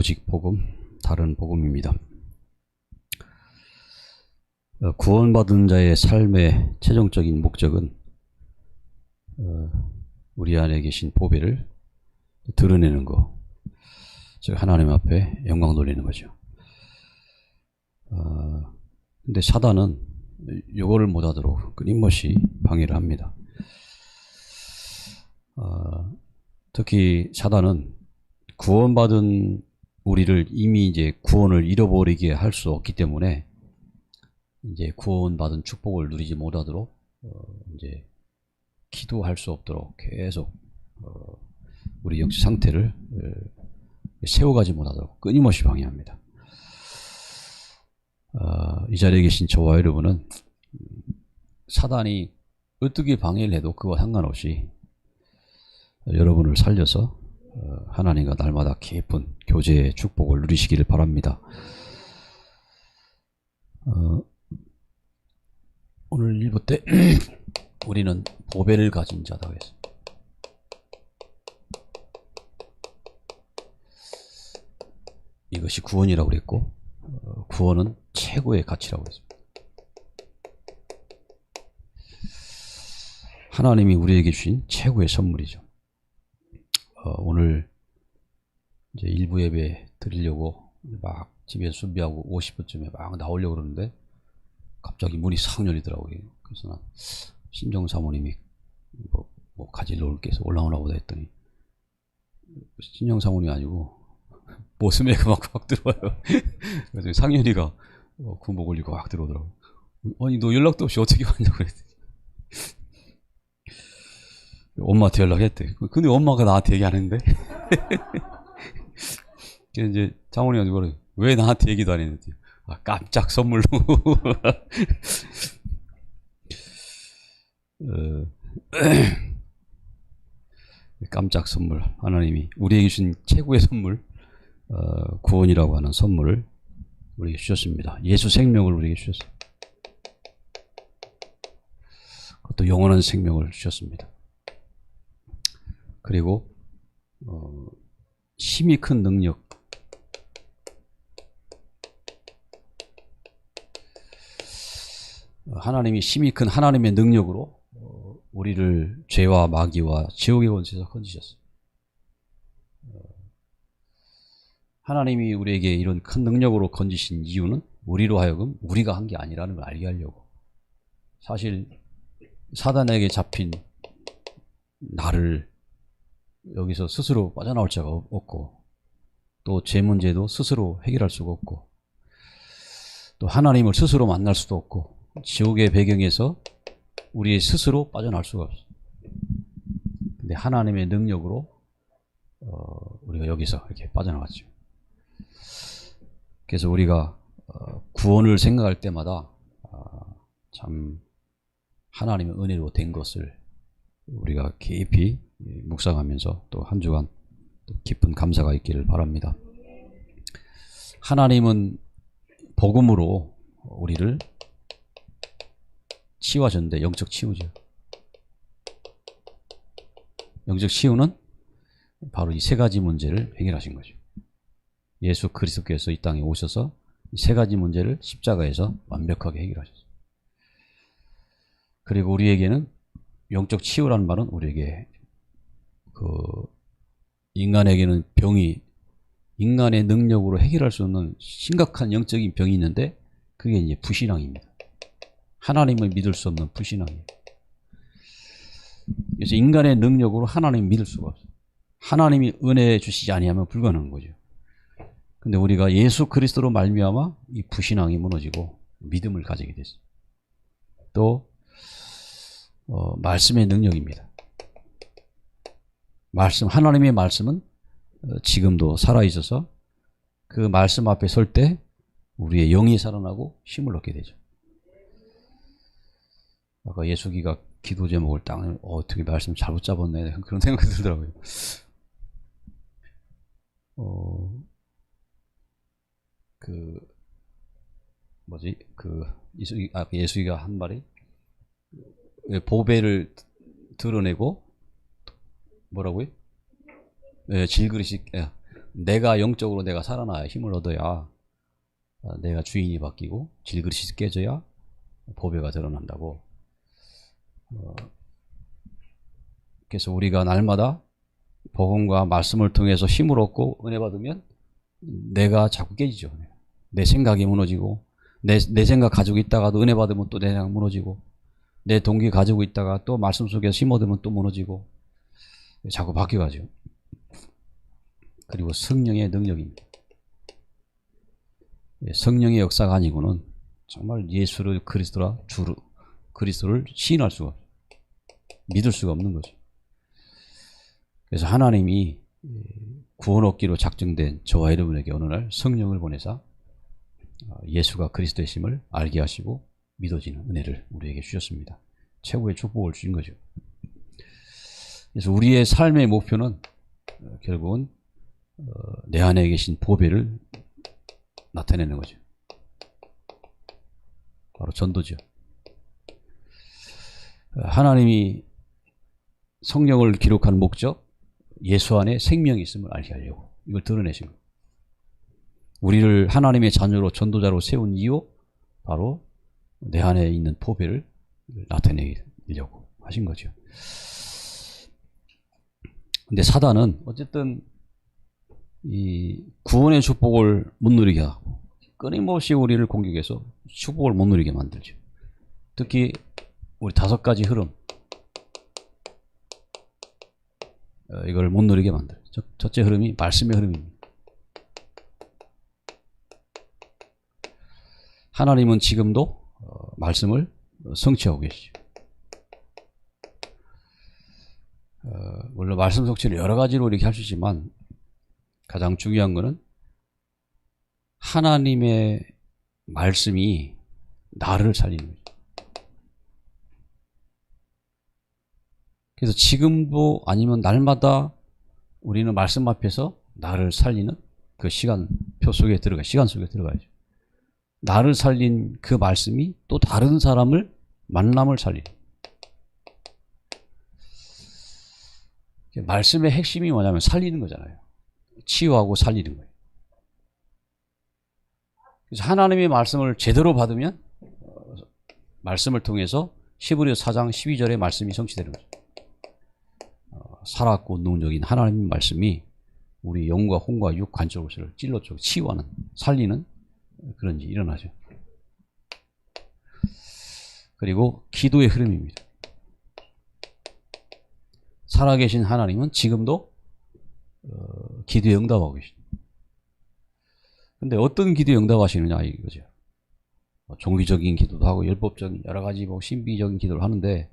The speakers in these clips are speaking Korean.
오직 복음, 다른 복음입니다. 어, 구원받은 자의 삶의 최종적인 목적은 어, 우리 안에 계신 보배를 드러내는 거, 즉 하나님 앞에 영광 돌리는 거죠. 어, 근데 사단은 요거를 못하도록 끊임없이 방해를 합니다. 어, 특히 사단은 구원받은 우리를 이미 이제 구원을 잃어버리게 할 수 없기 때문에 이제 구원받은 축복을 누리지 못하도록 어, 이제 기도할 수 없도록 계속 어, 우리 영적 상태를 어, 세워가지 못하도록 끊임없이 방해합니다. 어, 이 자리에 계신 저와 여러분은 음, 사단이 어떻게 방해를 해도 그와 상관없이 여러분을 살려서 어, 하나님과 날마다 깊은 교제의 축복을 누리시기를 바랍니다. 어, 오늘 일부 때 우리는 보배를 가진 자다 그랬어요. 이것이 구원이라고 그랬고 어, 구원은 최고의 가치라고 그랬습니다. 하나님이 우리에게 주신 최고의 선물이죠. 어, 오늘 이제 일부 예배 드리려고 막 집에서 준비하고 50분쯤에 막 나오려고 그러는데 갑자기 문이 싹 열리더라고요. 그래서 난 신정 사모님이 뭐, 뭐 가지러 올게 해서 올라오나 보다 했더니 신정 사모님이 아니고 모스메가 막, 막 들어와요. 그래서 상현이가 어, 군복 올리고 막 들어오더라고. 아니 너 연락도 없이 어떻게 왔냐고 그랬더니 엄마한테 연락했대. 근데 엄마가 나한테 얘기 안 했는데. 그래서 이제 장모님이 그래. 왜 나한테 얘기도 안 했는지. 아, 깜짝 선물로. 어, 깜짝 선물. 하나님이 우리에게 주신 최고의 선물, 어, 구원이라고 하는 선물을 우리에게 주셨습니다. 예수 생명을 우리에게 주셨습니다. 그것도 영원한 생명을 주셨습니다. 그리고 어, 힘이 큰 능력 어, 하나님이 힘이 큰 하나님의 능력으로 어, 우리를 죄와 마귀와 지옥의 권세에서 건지셨어요. 어, 하나님이 우리에게 이런 큰 능력으로 건지신 이유는 우리로 하여금 우리가 한 게 아니라는 걸 알게 하려고. 사실 사단에게 잡힌 나를 여기서 스스로 빠져나올 자가 없- 없고 또 제 문제도 스스로 해결할 수가 없고 또 하나님을 스스로 만날 수도 없고 지옥의 배경에서 우리 스스로 빠져나올 수가 없어. 근데 하나님의 능력으로 어, 우리가 여기서 이렇게 빠져나갔죠. 그래서 우리가 어, 구원을 생각할 때마다 아, 참 하나님의 은혜로 된 것을 우리가 깊이 묵상하면서 또 한 주간 또 깊은 감사가 있기를 바랍니다. 하나님은 복음으로 우리를 치유하셨는데 영적 치유죠. 영적 치유는 바로 이 세 가지 문제를 해결하신 거죠. 예수 그리스도께서 이 땅에 오셔서 이 세 가지 문제를 십자가에서 완벽하게 해결하셨어요. 그리고 우리에게는 영적 치유라는 말은 우리에게 그 인간에게는 병이 인간의 능력으로 해결할 수 없는 심각한 영적인 병이 있는데 그게 이제 불신앙입니다. 하나님을 믿을 수 없는 불신앙이에요. 그래서 인간의 능력으로 하나님을 믿을 수가 없어요. 하나님이 은혜 주시지 아니하면 불가능한 거죠. 근데 우리가 예수 그리스도로 말미암아 이 불신앙이 무너지고 믿음을 가지게 됐어요. 또 어, 말씀의 능력입니다. 말씀 하나님의 말씀은 어, 지금도 살아 있어서 그 말씀 앞에 설 때 우리의 영이 살아나고 힘을 얻게 되죠. 아까 예수기가 기도 제목을 딱 어, 어떻게 말씀 잘못 잡았네 그런 생각이 들더라고요. 어, 그 뭐지 그 예수기 아 예수기가 한 말이 보배를 드러내고 뭐라고요? 예, 질그릇이 예, 내가 영적으로 내가 살아나야 힘을 얻어야 어, 내가 주인이 바뀌고 질그릇이 깨져야 보배가 드러난다고. 어, 그래서 우리가 날마다 복음과 말씀을 통해서 힘을 얻고 은혜 받으면 내가 자꾸 깨지죠. 내 생각이 무너지고 내, 내 생각 가지고 있다가도 은혜 받으면 또 내 생각 무너지고 내 동기 가지고 있다가 또 말씀 힘 얻으면 또 무너지고 자꾸 바뀌어가죠. 그리고 성령의 능력입니다. 예, 성령의 역사가 아니고는 정말 예수를 그리스도라 주로 그리스도를 시인할 수가 없어요. 믿을 수가 없는 거죠. 그래서 하나님이 구원 얻기로 작정된 저와 여러분에게 어느 날 성령을 보내사 어, 예수가 그리스도의 심을 알게 하시고 믿어지는 은혜를 우리에게 주셨습니다. 최고의 축복을 주신 거죠. 그래서 우리의 삶의 목표는 어, 결국은 어, 내 안에 계신 보배를 나타내는 거죠. 바로 전도죠. 어, 하나님이 성령을 기록한 목적, 예수 안에 생명이 있음을 알게 하려고 이걸 드러내신 거예요. 우리를 하나님의 자녀로 전도자로 세운 이유, 바로 내 안에 있는 포배를 나타내려고 하신 거죠. 근데 사단은 어쨌든 이 구원의 축복을 못 누리게 하고 끊임없이 우리를 공격해서 축복을 못 누리게 만들죠. 특히 우리 다섯 가지 흐름 어, 이걸 못 누리게 만들어. 첫, 첫째 흐름이 말씀의 흐름입니다. 하나님은 지금도 어, 말씀을 성취하고 계시죠. 어, 물론 말씀 성취를 여러 가지로 이렇게 할 수 있지만 가장 중요한 것은 하나님의 말씀이 나를 살리는 거죠. 그래서 지금도 아니면 날마다 우리는 말씀 앞에서 나를 살리는 그 시간표 속에 들어가, 시간 속에 들어가야죠. 나를 살린 그 말씀이 또 다른 사람을 만남을 살리는. 말씀의 핵심이 뭐냐면 살리는 거잖아요. 치유하고 살리는 거예요. 그래서 하나님의 말씀을 제대로 받으면 어, 말씀을 통해서 시브리어 4장 12절의 말씀이 성취되는 거죠. 어, 살았고 능력인 하나님의 말씀이 우리 영과 혼과 육 관절을 찔러 쪽 치유하는 살리는 그런 일이 일어나죠. 그리고 기도의 흐름입니다. 살아계신 하나님은 지금도 어, 기도에 응답하고 계십니다. 근데 어떤 기도에 응답하시느냐 이거죠. 뭐 종기적인 기도도 하고 율법적인 여러 가지 뭐 신비적인 기도를 하는데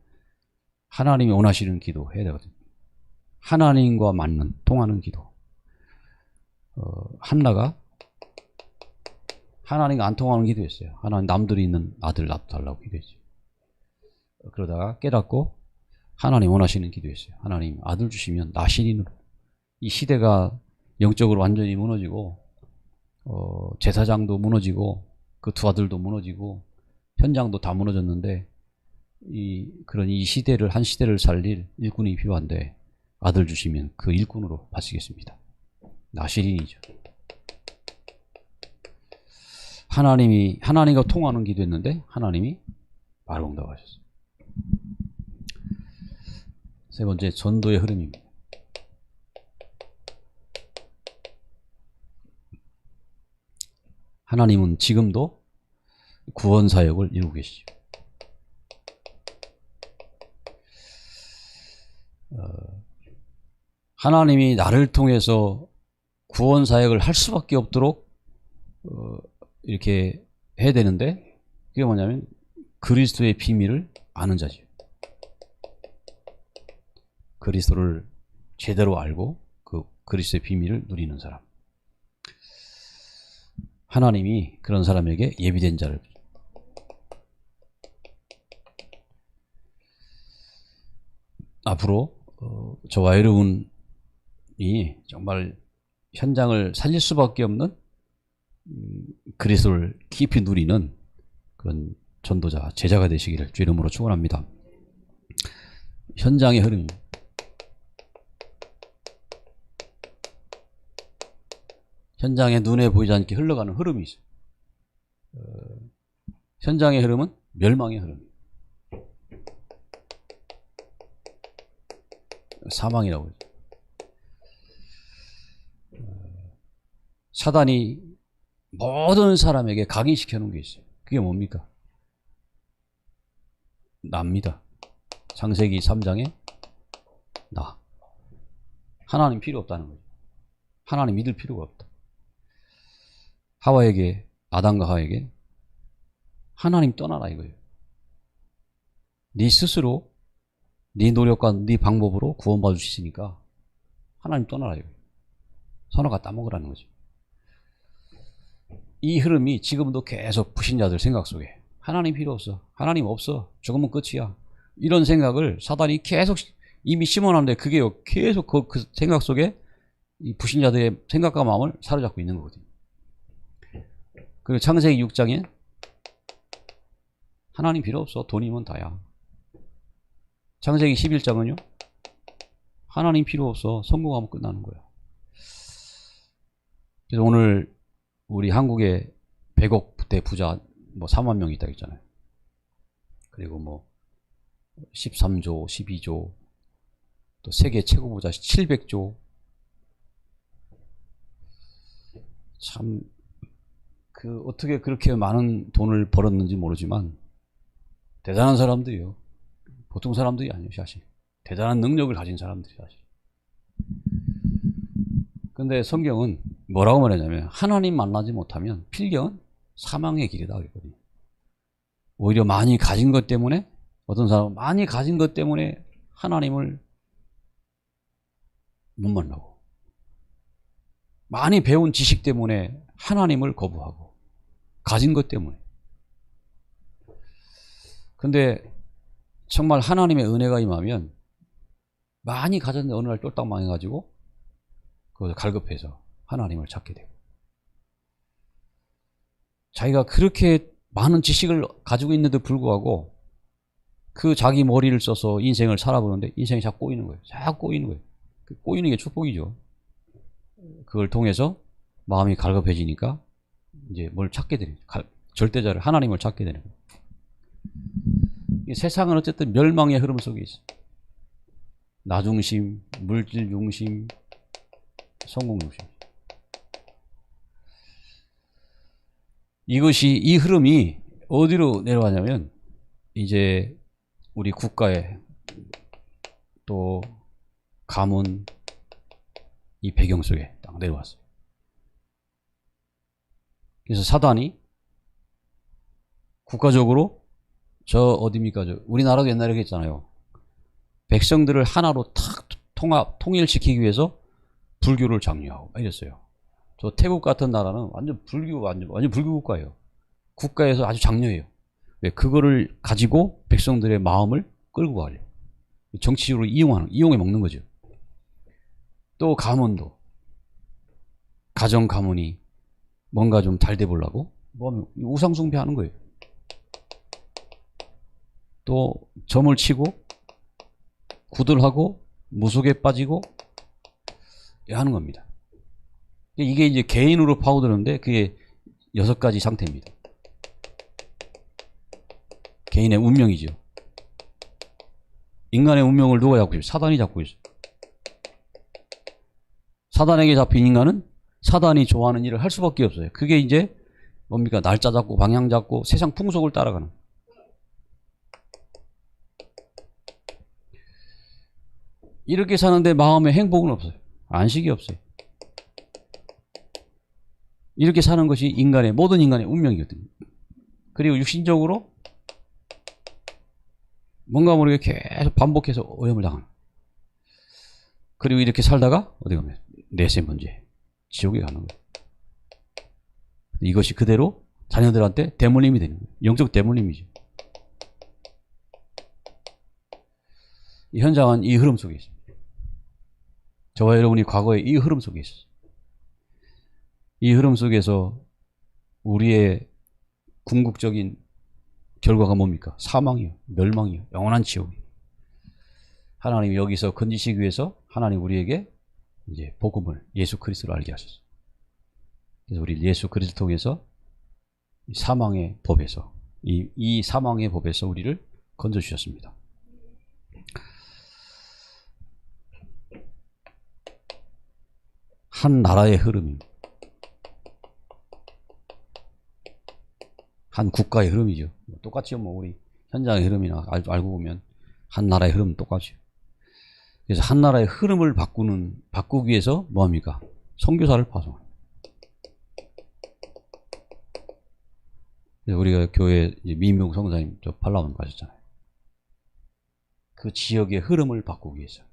하나님이 원하시는 기도 해야 되거든요. 하나님과 맞는 통하는 기도. 어, 한나가 하나님과 안 통하는 기도했어요. 하나님 남들이 있는 아들 납달라고 기도했죠. 그러다가 깨닫고 하나님 원하시는 기도했어요. 하나님 아들 주시면 나 신인으로 이 시대가 영적으로 완전히 무너지고 어, 제사장도 무너지고 그 두 아들도 무너지고 현장도 다 무너졌는데 이 그런 이 시대를 한 시대를 살릴 일꾼이 필요한데 아들 주시면 그 일꾼으로 바치겠습니다. 나시린이죠. 하나님이 하나님과 통하는 기도했는데 하나님이 바로 응답하셨어요. 세 번째 전도의 흐름입니다. 하나님은 지금도 구원 사역을 이루고 계시죠. 어, 하나님이 나를 통해서 구원 사역을 할 수밖에 없도록 어, 이렇게 해야 되는데 그게 뭐냐면 그리스도의 비밀을 아는 자죠. 그리스도를 제대로 알고 그 그리스도의 비밀을 누리는 사람. 하나님이 그런 사람에게 예비된 자를 앞으로 어, 저와 여러분이 정말 현장을 살릴 수밖에 없는 음, 그리스도를 깊이 누리는 그런 전도자, 제자가 되시기를 주 이름으로 축원합니다. 현장의 흐름. 현장에 눈에 보이지 않게 흘러가는 흐름이 있어요. 어, 현장의 흐름은 멸망의 흐름이에요. 사망이라고 그러죠. 어, 사단이 모든 사람에게 각인시켜 놓은 게 있어요. 그게 뭡니까? 납니다. 창세기 3장에 나. 하나님 필요 없다는 거죠. 하나님 믿을 필요가 없다. 하와에게 아담과 하와에게 하나님 떠나라 이거예요. 네 스스로 네 노력과 네 방법으로 구원받을 수 있으니까 하나님 떠나라 이거예요. 선호가 따먹으라는 거죠. 이 흐름이 지금도 계속 불신자들 생각 속에 하나님 필요 없어. 하나님 없어. 죽으면 끝이야. 이런 생각을 사단이 계속 이미 심어놨는데 그게 계속 그, 그 생각 속에 이 불신자들의 생각과 마음을 사로잡고 있는 거거든요. 그리고 창세기 6장에 하나님 필요 없어. 돈이면 다야. 창세기 11장은요. 하나님 필요 없어. 성공하면 끝나는 거야. 그래서 오늘 우리 한국에 100억 대 부자 뭐 4만 명이 있다고 했잖아요. 그리고 뭐 13조, 12조, 또 세계 최고 부자 700조. 참, 그, 어떻게 그렇게 많은 돈을 벌었는지 모르지만, 대단한 사람들이요. 보통 사람들이 아니에요, 사실. 대단한 능력을 가진 사람들이 사실. 근데 성경은 뭐라고 말하냐면, 하나님 만나지 못하면 필경은 사망의 길이다. 그랬거든요. 오히려 많이 가진 것 때문에, 어떤 사람은 많이 가진 것 때문에 하나님을 못 만나고, 많이 배운 지식 때문에 하나님을 거부하고, 가진 것 때문에. 근데 정말 하나님의 은혜가 임하면 많이 가졌는데 어느 날 쫄딱 망해가지고 그걸 갈급해서 하나님을 찾게 되고 자기가 그렇게 많은 지식을 가지고 있는데도 불구하고 그 자기 머리를 써서 인생을 살아보는데 인생이 자꾸 꼬이는 거예요. 자꾸 꼬이는 거예요. 그 꼬이는 게 축복이죠. 그걸 통해서 마음이 갈급해지니까 이제 뭘 찾게 되는 절대자를 하나님을 찾게 되는 거예요. 세상은 어쨌든 멸망의 흐름 속에 있어. 나중심, 물질 중심, 성공 중심. 이것이 이 흐름이 어디로 내려가냐면 이제 우리 국가에 또 가문 이 배경 속에 딱 내려왔어요. 그래서 사단이 국가적으로 저 어디입니까? 저 우리나라도 옛날에 그랬잖아요. 백성들을 하나로 탁 통합 통일시키기 위해서 불교를 장려하고 이랬어요. 저 태국 같은 나라는 완전 불교 완전 완전 불교 국가예요. 국가에서 아주 장려해요. 왜 그거를 가지고 백성들의 마음을 끌고 가려. 정치적으로 이용하는 이용해 먹는 거죠. 또 가문도 가정 가문이 뭔가 좀 잘 돼 보려고 뭐 우상 숭배하는 거예요. 또 점을 치고 구들하고 무속에 빠지고 하는 겁니다. 이게 이제 개인으로 파고드는데 그게 여섯 가지 상태입니다. 개인의 운명이죠. 인간의 운명을 누가 잡고 있어요? 사단이 잡고 있어요. 사단에게 잡힌 인간은 사단이 좋아하는 일을 할 수밖에 없어요. 그게 이제 뭡니까? 날짜 잡고 방향 잡고 세상 풍속을 따라가는. 이렇게 사는데 마음에 행복은 없어요. 안식이 없어요. 이렇게 사는 것이 인간의 모든 인간의 운명이거든요. 그리고 육신적으로 뭔가 모르게 계속 반복해서 오염을 당하는. 그리고 이렇게 살다가 어디 가면 내세 문제, 지옥에 가는 거예요. 이것이 그대로 자녀들한테 대물림이 되는 거예요. 영적 대물림이죠. 이 현장은 이 흐름 속에 있습니다. 저와 여러분이 과거에 이 흐름 속에 있었어요. 이 흐름 속에서 우리의 궁극적인 결과가 뭡니까? 사망이요, 멸망이요, 영원한 지옥이요. 하나님이 여기서 건지시기 위해서 하나님 우리에게 이제 복음을 예수 그리스도를 알게 하셨어요. 그래서 우리 예수 그리스도 통해서 이 사망의 법에서 이, 이 사망의 법에서 우리를 건져 주셨습니다. 한 나라의 흐름입니다. 한 국가의 흐름이죠. 뭐 똑같죠. 뭐 우리 현장의 흐름이나 알, 알고 보면 한 나라의 흐름은 똑같죠. 그래서 한 나라의 흐름을 바꾸는 바꾸기 위해서 뭐 합니까? 선교사를 파송합니다. 우리가 교회 민명 성사님 저 팔라원 가셨잖아요. 그 지역의 흐름을 바꾸기 위해서.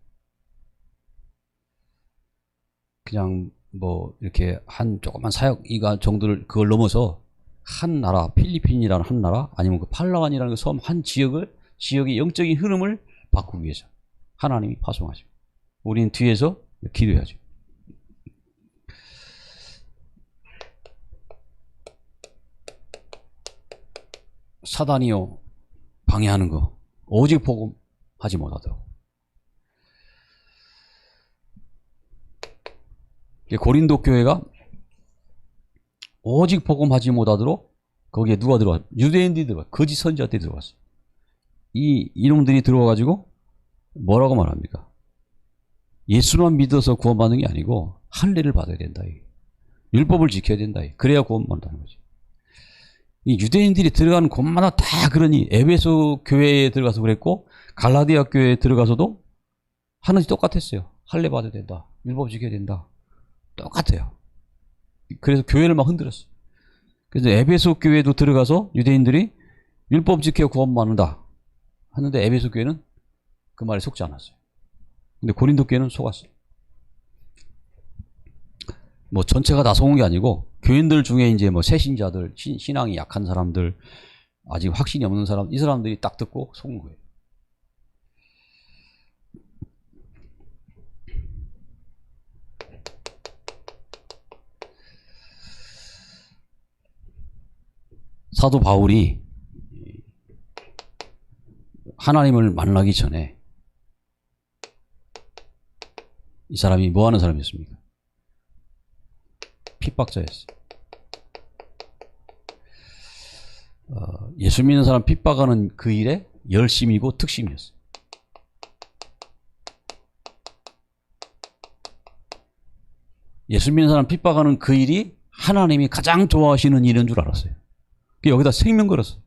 그냥 뭐 이렇게 한 조그만 사역 이가 정도를 그걸 넘어서 한 나라 필리핀이라는 한 나라 아니면 그 팔라완이라는 그 섬 한 지역을 지역의 영적인 흐름을 바꾸기 위해서 하나님이 파송하죠. 우리는 뒤에서 기도해야죠. 사단이요 방해하는 거 오직 복음 하지 못하도록 이게 고린도 교회가 오직 복음하지 못하도록 거기에 누가 들어와? 유대인들이 들어와. 거짓 선지자들이 들어왔어. 이 이놈들이 들어와가지고 뭐라고 말합니까? 예수만 믿어서 구원받는 게 아니고 할례를 받아야 된다. 이게. 율법을 지켜야 된다. 이게. 그래야 구원받는다는 거지. 이 유대인들이 들어가는 곳마다 다 그러니 에베소 교회에 들어가서 그랬고 갈라디아 교회에 들어가서도 하는 지 똑같았어요. 할례 받아야 된다. 율법 지켜야 된다. 똑같아요. 그래서 교회를 막 흔들었어요. 그래서 에베소 교회도 들어가서 유대인들이 율법 지켜 구원 받는다 하는데 에베소 교회는 그 말에 속지 않았어요. 근데 고린도 교회는 속았어요. 뭐 전체가 다 속은 게 아니고 교인들 중에 이제 뭐 새신자들 신, 신앙이 약한 사람들 아직 확신이 없는 사람 이 사람들이 딱 듣고 속은 거예요. 사도 바울이 하나님을 만나기 전에 이 사람이 뭐 하는 사람이었습니까? 핍박자였어요. 어, 예수 믿는 사람 핍박하는 그 일에 열심이고 특심이었어요. 예수 믿는 사람 핍박하는 그 일이 하나님이 가장 좋아하시는 일인 줄 알았어요. 그 여기다 생명 걸었어.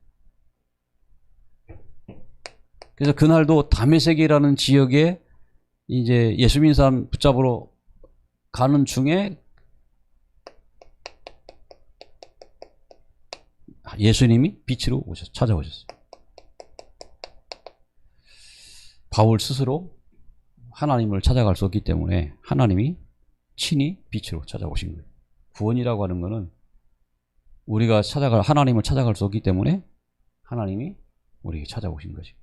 그래서 그날도 다메섹이라는 지역에 이제 예수 믿는 사람 붙잡으러 가는 중에 예수님이 빛으로 오셨, 찾아오셨어요. 바울 스스로 하나님을 찾아갈 수 없기 때문에 하나님이 친히 빛으로 찾아오신 거예요. 구원이라고 하는 것은 우리가 찾아갈 하나님을 찾아갈 수 없기 때문에 하나님이 우리에게 찾아오신 거지.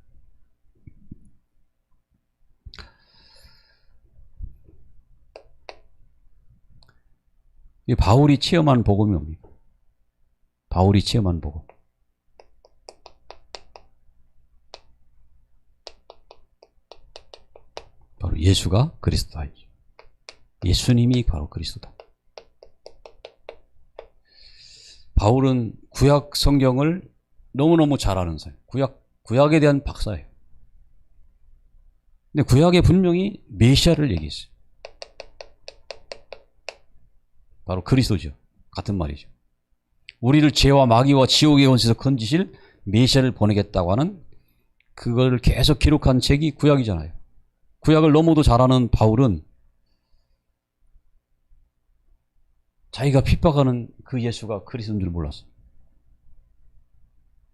이 바울이 체험한 복음이 뭡니까? 바울이 체험한 복음. 바로 예수가 그리스도다. 예수님이 바로 그리스도다. 바울은 구약 성경을 너무너무 잘 아는 사람. 구약, 구약에 대한 박사예요. 근데 구약에 분명히 메시아를 얘기했어요. 바로 그리스도죠. 같은 말이죠. 우리를 죄와 마귀와 지옥의 원수에서 건지실 메시아를 보내겠다고 하는 그걸 계속 기록한 책이 구약이잖아요. 구약을 너무도 잘 아는 바울은 자기가 핍박하는 그 예수가 그리스도인 줄 몰랐어요.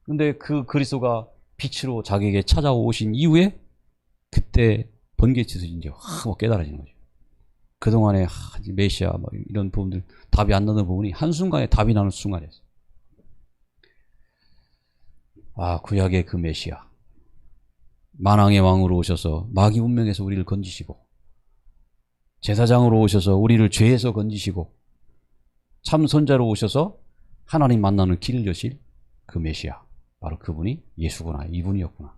근데 그 그리스도가 빛으로 자기에게 찾아오신 이후에 그때 번개치서 이제 확뭐 깨달아지는 거죠. 그동안에 하, 메시아 뭐 이런 부분들 답이 안 나는 부분이 한순간에 답이 나는 순간이었어요. 아, 구약의 그 메시아. 만왕의 왕으로 오셔서 마귀 운명에서 우리를 건지시고 제사장으로 오셔서 우리를 죄에서 건지시고 참선자로 오셔서 하나님 만나는 길을 여실 그 메시아 바로 그분이 예수구나 이분이었구나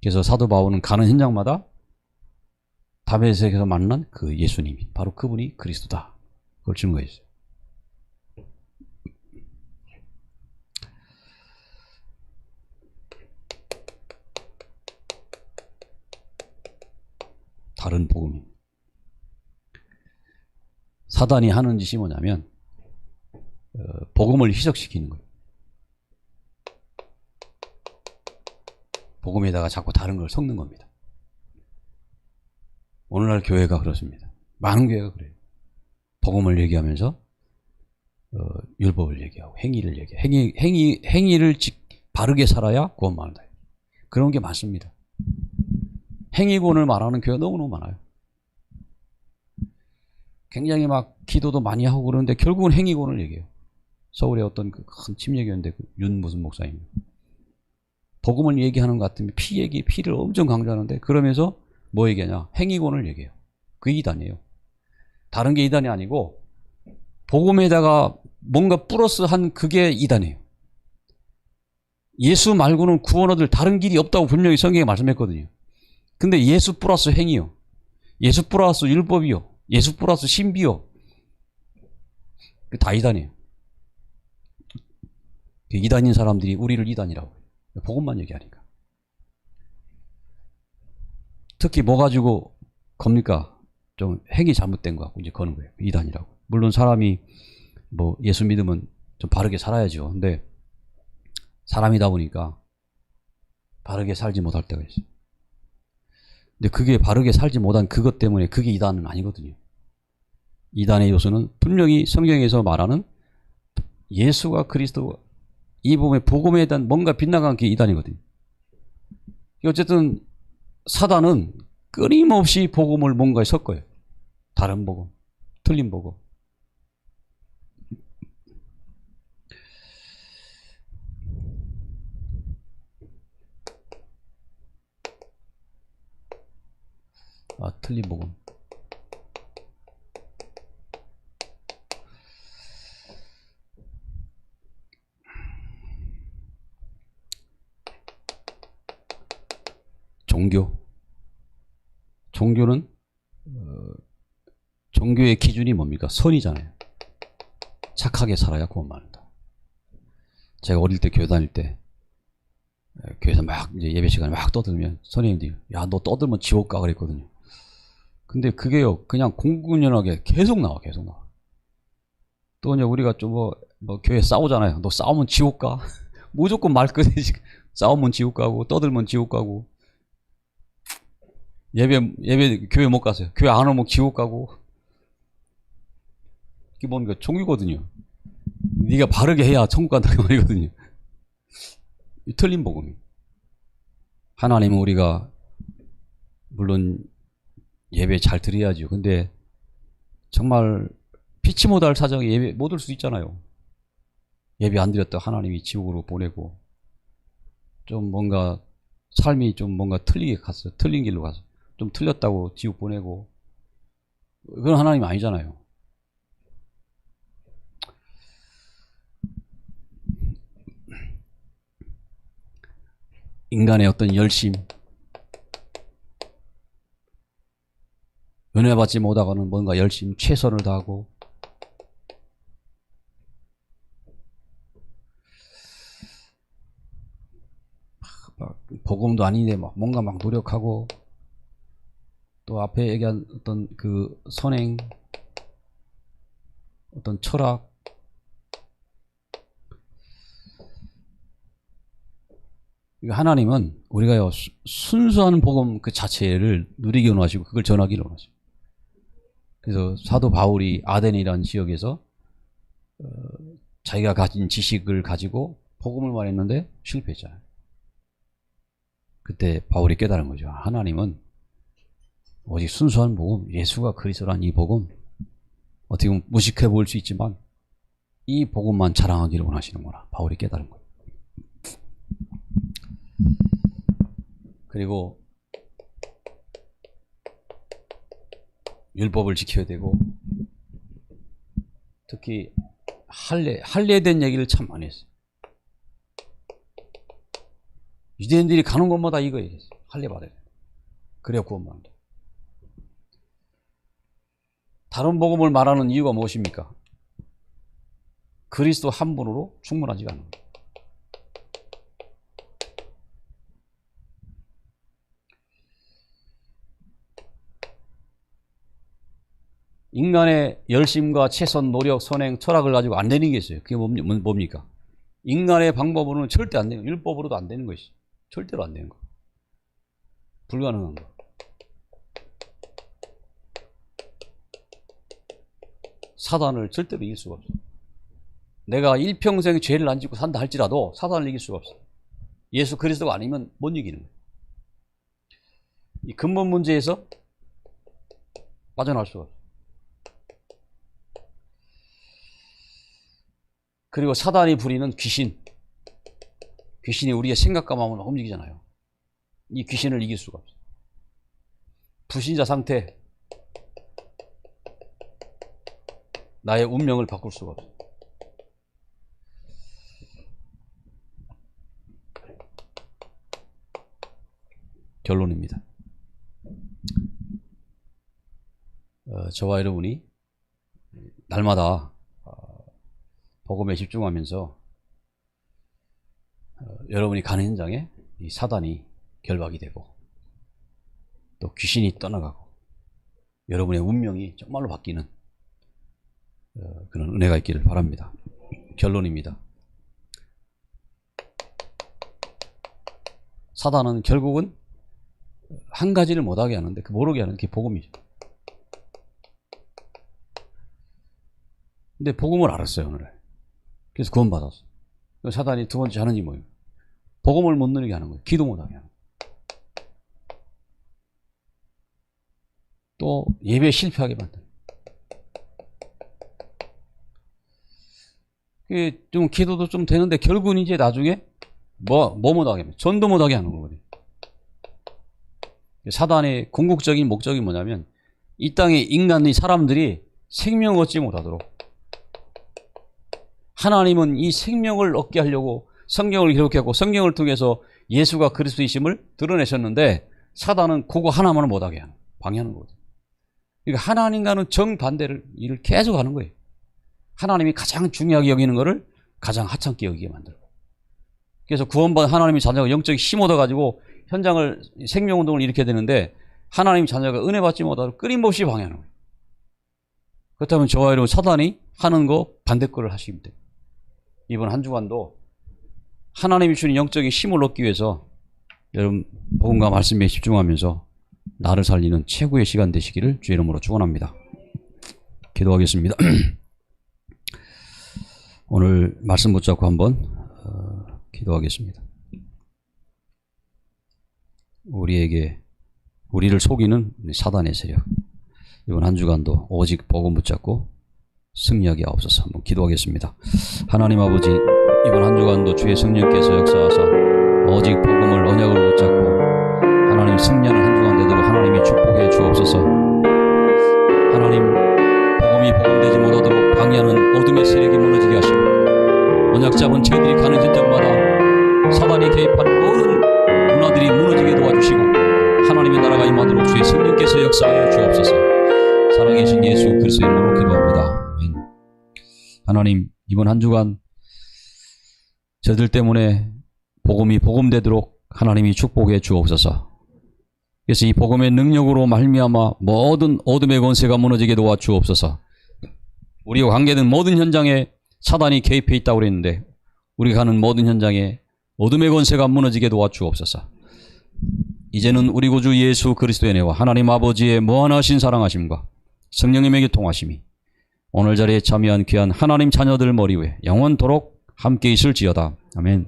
그래서 사도 바오는 가는 현장마다 다메섹에서 만난 그 예수님이 바로 그분이 그리스도다 그걸 증거했어요. 다른 복음입니다 사단이 하는 짓이 뭐냐면 어, 복음을 희석시키는 거예요. 복음에다가 자꾸 다른 걸 섞는 겁니다. 오늘날 교회가 그렇습니다. 많은 교회가 그래요. 복음을 얘기하면서 어, 율법을 얘기하고 행위를 얘기해. 행위 행위 행위를 지- 바르게 살아야 구원받는다. 그런 게 많습니다. 행위권을 말하는 교회가 너무너무 많아요. 굉장히 막 기도도 많이 하고 그러는데 결국은 행위권을 얘기해요. 서울에 어떤 그 큰 침례교인데 그 윤 무슨 목사님. 복음을 얘기하는 것 같으면 피 얘기, 피를 엄청 강조하는데 그러면서 뭐 얘기하냐? 행위권을 얘기해요. 그 이단이에요. 다른 게 이단이 아니고 복음에다가 뭔가 플러스 한 그게 이단이에요. 예수 말고는 구원 얻을 다른 길이 없다고 분명히 성경에 말씀했거든요. 근데 예수 플러스 행위요. 예수 플러스 율법이요. 예수 플러스 신비요. 그다 이단이에요. 그 이단인 사람들이 우리를 이단이라고 해요. 복음만 얘기하니까. 특히 뭐 가지고 겁니까? 좀 행위 잘못된 거 갖고 이제 거는 거예요. 이단이라고. 물론 사람이 뭐 예수 믿으면 좀 바르게 살아야죠. 근데 사람이다 보니까 바르게 살지 못할 때가 있어요. 근데 그게 바르게 살지 못한 그것 때문에 그게 이단은 아니거든요. 이단의 요소는 분명히 성경에서 말하는 예수가 그리스도 이 부분에 복음에 대한 뭔가 빗나간 게 이단이거든요. 어쨌든 사단은 끊임없이 복음을 뭔가에 섞어요. 다른 복음, 틀린 복음. 아, 틀린 복음. 종교. 종교는 어, 종교의 기준이 뭡니까? 선이잖아요. 착하게 살아야 구원 받는다. 제가 어릴 때 교회 다닐 때 에, 교회에서 막 예배 시간에 막 떠들면 선생님들이 야 너 떠들면 지옥 가 그랬거든요. 근데 그게요 그냥 공공연하게 계속 나와 계속 나와. 또 이제 우리가 좀뭐 뭐 교회 싸우잖아요. 너 싸우면 지옥 가. 무조건 말 끝에 싸우면 지옥 가고 떠들면 지옥 가고 예배 예배 교회 못 갔어요. 교회 안 오면 지옥 가고 이게 뭔가 종이거든요. 네가 바르게 해야 천국 간다는 말이거든요. 이 틀린 복음이. 하나님은 우리가 물론 예배 잘 드려야죠. 근데 정말 피치 못할 사정에 예배 못 올 수 있잖아요. 예배 안 드렸다 하나님이 지옥으로 보내고 좀 뭔가 삶이 좀 뭔가 틀리게 갔어. 틀린 길로 가서 좀 틀렸다고 지옥 보내고 그건 하나님 아니잖아요. 인간의 어떤 열심, 은혜 받지 못하고는 뭔가 열심, 최선을 다하고. 막 복음도 아닌데 막 뭔가 막 노력하고 또 앞에 얘기한 어떤 그 선행, 어떤 철학, 하나님은 우리가요 수- 순수한 복음 그 자체를 누리기 원하시고 그걸 전하기를 원하시고 그래서 사도 바울이 아덴이라는 지역에서 어, 자기가 가진 지식을 가지고 복음을 말했는데 실패했잖아요. 그때 바울이 깨달은 거죠. 하나님은 오직 순수한 복음, 예수가 그리스도란 이 복음 어떻게 보면 무식해 보일 수 있지만 이 복음만 자랑하기를 원하시는구나. 바울이 깨달은 거예요. 그리고 율법을 지켜야 되고 특히 할례 할례에 대한 얘기를 참 많이 했어요. 유대인들이 가는 곳마다 이거 얘기했어요. 할례 받아야 돼. 그래야 구원받는다. 다른 복음을 말하는 이유가 무엇입니까? 그리스도 한 분으로 충분하지가 않은 거예요. 인간의 열심과 최선, 노력, 선행, 철학을 가지고 안 되는 게 있어요. 그게 뭡니까? 인간의 방법으로는 절대 안 되는 거, 율법으로도 안 되는 것이 절대로 안 되는 거. 불가능한 거. 사단을 절대로 이길 수가 없어. 내가 일평생 죄를 안 짓고 산다 할지라도 사단을 이길 수가 없어. 예수 그리스도가 아니면 못 이기는 거예요. 이 근본 문제에서 빠져나올 수가 없어. 그리고 사단이 부리는 귀신. 귀신이 우리의 생각과 마음을 막 움직이잖아요. 이 귀신을 이길 수가 없어. 불신자 상태. 나의 운명을 바꿀 수가 없어. 결론입니다. 어, 저와 여러분이 날마다 어, 복음에 집중하면서 어, 여러분이 가는 현장에 이 사단이 결박이 되고 또 귀신이 떠나가고 여러분의 운명이 정말로 바뀌는 어, 그런 은혜가 있기를 바랍니다. 결론입니다. 사단은 결국은 한 가지를 못하게 하는데 그 모르게 하는 게 복음이죠. 근데 복음을 알았어요 오늘. 그래서 구원 받았어. 그래서 사단이 두 번째 하는 게 뭐예요? 복음을 못 누리게 하는 거예요. 기도 못 하게 하는 거예요. 또 예배 실패하게 만드는 거예요. 좀 기도도 좀 되는데 결국은 이제 나중에 뭐, 뭐 못하게 하면 전도 못하게 하는 거거든요. 사단의 궁극적인 목적이 뭐냐면 이 땅에 인간이 사람들이 생명 얻지 못하도록 하나님은 이 생명을 얻게 하려고 성경을 기록했고 성경을 통해서 예수가 그리스도이심을 드러내셨는데 사단은 그거 하나만은 못하게 하는 방해하는 거거든요. 그러니까 하나님과는 정반대를 일을 계속 하는 거예요. 하나님이 가장 중요하게 여기는 것을 가장 하찮게 여기게 만들고 그래서 구원받은 하나님의 자녀가 영적인 힘 얻어가지고 현장을 생명운동을 일으켜야 되는데 하나님 자녀가 은혜 받지 못하고 끊임없이 방해하는 거예요. 그렇다면 저와 여러분 사단이 하는 거 반대 거를 하시면 돼요. 이번 한 주간도 하나님이 주는 영적인 힘을 얻기 위해서 여러분 복음과 말씀에 집중하면서 나를 살리는 최고의 시간 되시기를 주의 이름으로 축원합니다. 기도하겠습니다. 오늘 말씀 붙잡고 한번 어, 기도하겠습니다. 우리에게 우리를 속이는 사단의 세력 이번 한 주간도 오직 복음 붙잡고 승리하게 하옵소서 한번 기도하겠습니다. 하나님 아버지 이번 한 주간도 주의 성령께서 역사하사 오직 복음을 언약을 붙잡고 하나님 승리하는 한 주간 되도록 하나님이 축복해 주옵소서. 하나님 복음이 복음되지 못하도록 방해하는 어둠의 세력이 무너지게 하시고 언약 잡은 저희들이 가는 현장마다 사단이 개입한 모든 문화들이 무너지게 도와주시고 하나님의 나라가 임하도록 주의 성령께서 역사하여 주옵소서. 살아계신 예수 그리스도의 하나님 이번 한 주간 저들 때문에 복음이 복음되도록 하나님이 축복해 주옵소서. 그래서 이 복음의 능력으로 말미암아 모든 어둠의 권세가 무너지게 도와 주옵소서. 우리와 관계된 모든 현장에 사단이 개입해 있다고 그랬는데 우리가 가는 모든 현장에 어둠의 권세가 무너지게 도와 주옵소서. 이제는 우리 구주 예수 그리스도의 은혜와 하나님 아버지의 무한하신 사랑하심과 성령님에게 통하심이 오늘 자리에 참여한 귀한 하나님 자녀들 머리 위에 영원토록 함께 있을지어다. 아멘.